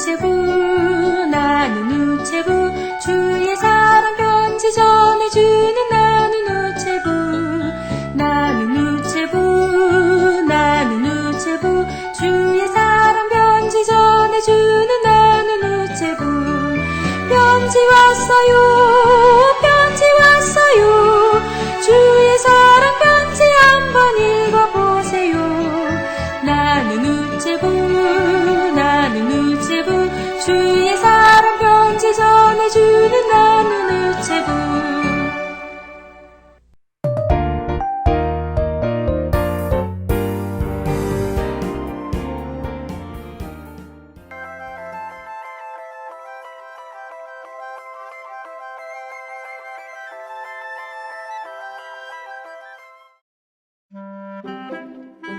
우체부 나는 우체부. 주의 사랑 편지 전해주는 나는 우체부. 나는 우체부 나는 우체부. 주의 사랑 편지 전해주는 나는 우체부. 편지 왔어요 편지 왔어요. 주의 사랑 편지 한번 읽어보세요. 나는 우체부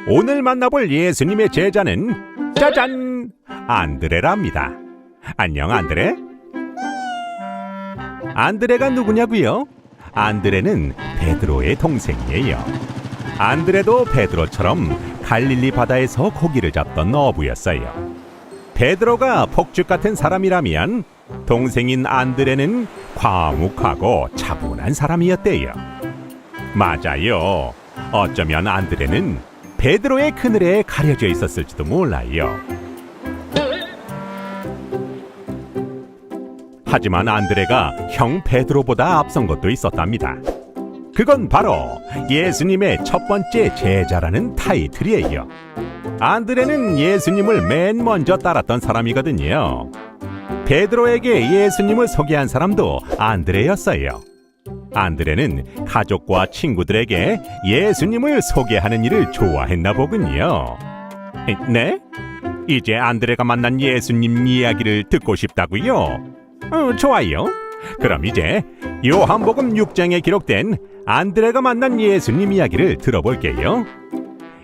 오늘 만나볼 예수님의 제자는 짜잔 안드레랍니다. 안녕 안드레. 안드레가 누구냐고요? 안드레는 베드로의 동생이에요. 안드레도 베드로처럼 갈릴리 바다에서 고기를 잡던 어부였어요. 베드로가 폭죽 같은 사람이라면 동생인 안드레는 과묵하고 차분한 사람이었대요. 맞아요. 어쩌면 안드레는 베드로의 그늘에 가려져 있었을지도 몰라요. 하지만 안드레가 형 베드로보다 앞선 것도 있었답니다. 그건 바로 예수님의 첫 번째 제자라는 타이틀이에요. 안드레는 예수님을 맨 먼저 따랐던 사람이거든요. 베드로에게 예수님을 소개한 사람도 안드레였어요. 안드레는 가족과 친구들에게 예수님을 소개하는 일을 좋아했나 보군요. 네? 이제 안드레가 만난 예수님 이야기를 듣고 싶다고요? 어, 좋아요. 그럼 이제 요한복음 6장에 기록된 안드레가 만난 예수님 이야기를 들어볼게요.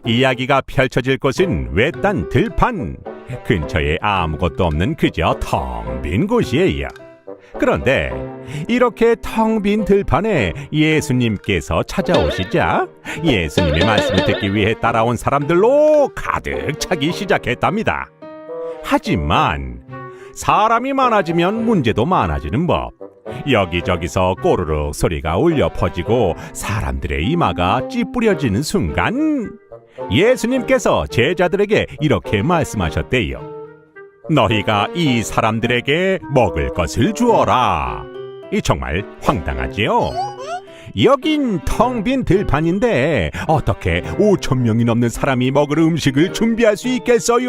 이야기가 펼쳐질 곳은 외딴 들판. 근처에 아무것도 없는 그저 텅 빈 곳이에요. 그런데 이렇게 텅 빈 들판에 예수님께서 찾아오시자 예수님의 말씀을 듣기 위해 따라온 사람들로 가득 차기 시작했답니다. 하지만 사람이 많아지면 문제도 많아지는 법. 여기저기서 꼬르륵 소리가 울려 퍼지고 사람들의 이마가 찌푸려지는 순간 예수님께서 제자들에게 이렇게 말씀하셨대요. 너희가 이 사람들에게 먹을 것을 주어라. 이 정말 황당하지요? 여긴 텅 빈 들판인데 어떻게 5천 명이 넘는 사람이 먹을 음식을 준비할 수 있겠어요?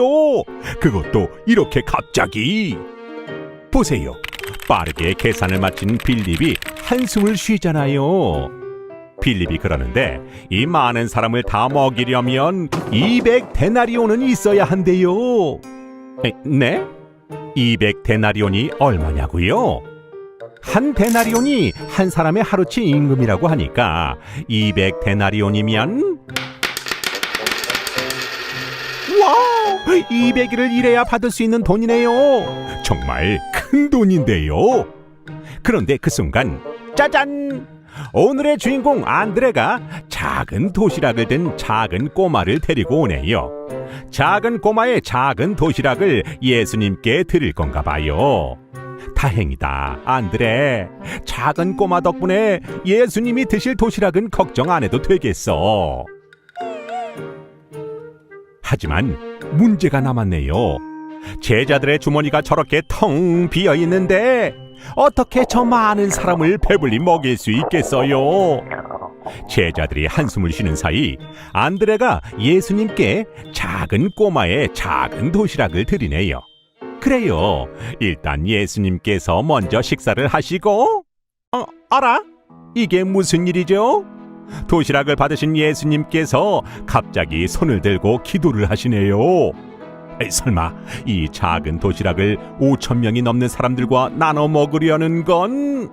그것도 이렇게 갑자기. 보세요. 빠르게 계산을 마친 빌립이 한숨을 쉬잖아요. 빌립이 그러는데 이 많은 사람을 다 먹이려면 200 데나리온은 있어야 한대요. 에, 네? 200데나리온이 얼마냐고요? 한 데나리온이 한 사람의 하루치 임금이라고 하니까 200데나리온이면 와우! 200일을 일해야 받을 수 있는 돈이네요. 정말 큰 돈인데요. 그런데 그 순간 짜잔! 오늘의 주인공 안드레가 작은 도시락을 든 작은 꼬마를 데리고 오네요. 작은 꼬마의 작은 도시락을 예수님께 드릴 건가 봐요. 다행이다, 안드레. 작은 꼬마 덕분에 예수님이 드실 도시락은 걱정 안 해도 되겠어. 하지만 문제가 남았네요. 제자들의 주머니가 저렇게 텅 비어 있는데 어떻게 저 많은 사람을 배불리 먹일 수 있겠어요? 제자들이 한숨을 쉬는 사이 안드레가 예수님께 작은 꼬마의 작은 도시락을 드리네요. 그래요. 일단 예수님께서 먼저 식사를 하시고 어, 알아? 이게 무슨 일이죠? 도시락을 받으신 예수님께서 갑자기 손을 들고 기도를 하시네요. 설마 이 작은 도시락을 5천 명이 넘는 사람들과 나눠 먹으려는 건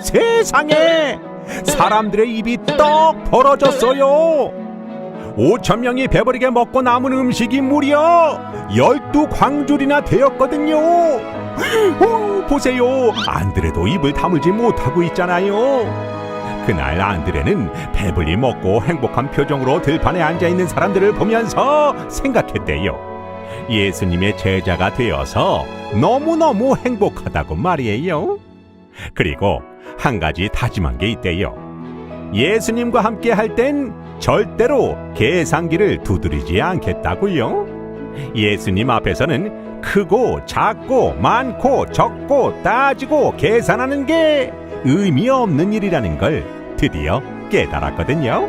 세상에 사람들의 입이 떡 벌어졌어요. 5천 명이 배부르게 먹고 남은 음식이 무려 12광줄이나 되었거든요. 오, 보세요. 안드레도 입을 다물지 못하고 있잖아요. 그날 안드레는 배불리 먹고 행복한 표정으로 들판에 앉아 있는 사람들을 보면서 생각했대요. 예수님의 제자가 되어서 너무너무 행복하다고 말이에요. 그리고 한 가지 다짐한 게 있대요. 예수님과 함께 할 땐 절대로 계산기를 두드리지 않겠다고요. 예수님 앞에서는 크고 작고 많고 적고 따지고 계산하는 게 의미 없는 일이라는 걸 드디어 깨달았거든요.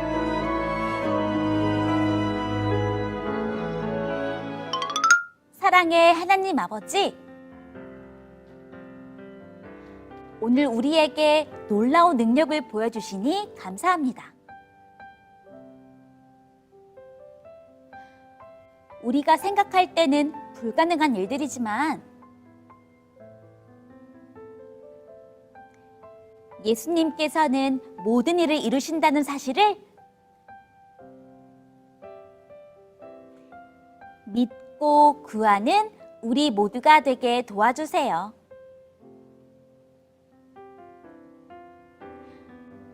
사랑의 하나님 아버지, 오늘 우리에게 놀라운 능력을 보여주시니 감사합니다. 우리가 생각할 때는 불가능한 일들이지만 예수님께서는 모든 일을 이루신다는 사실을 믿고 구하는 우리 모두가 되게 도와주세요.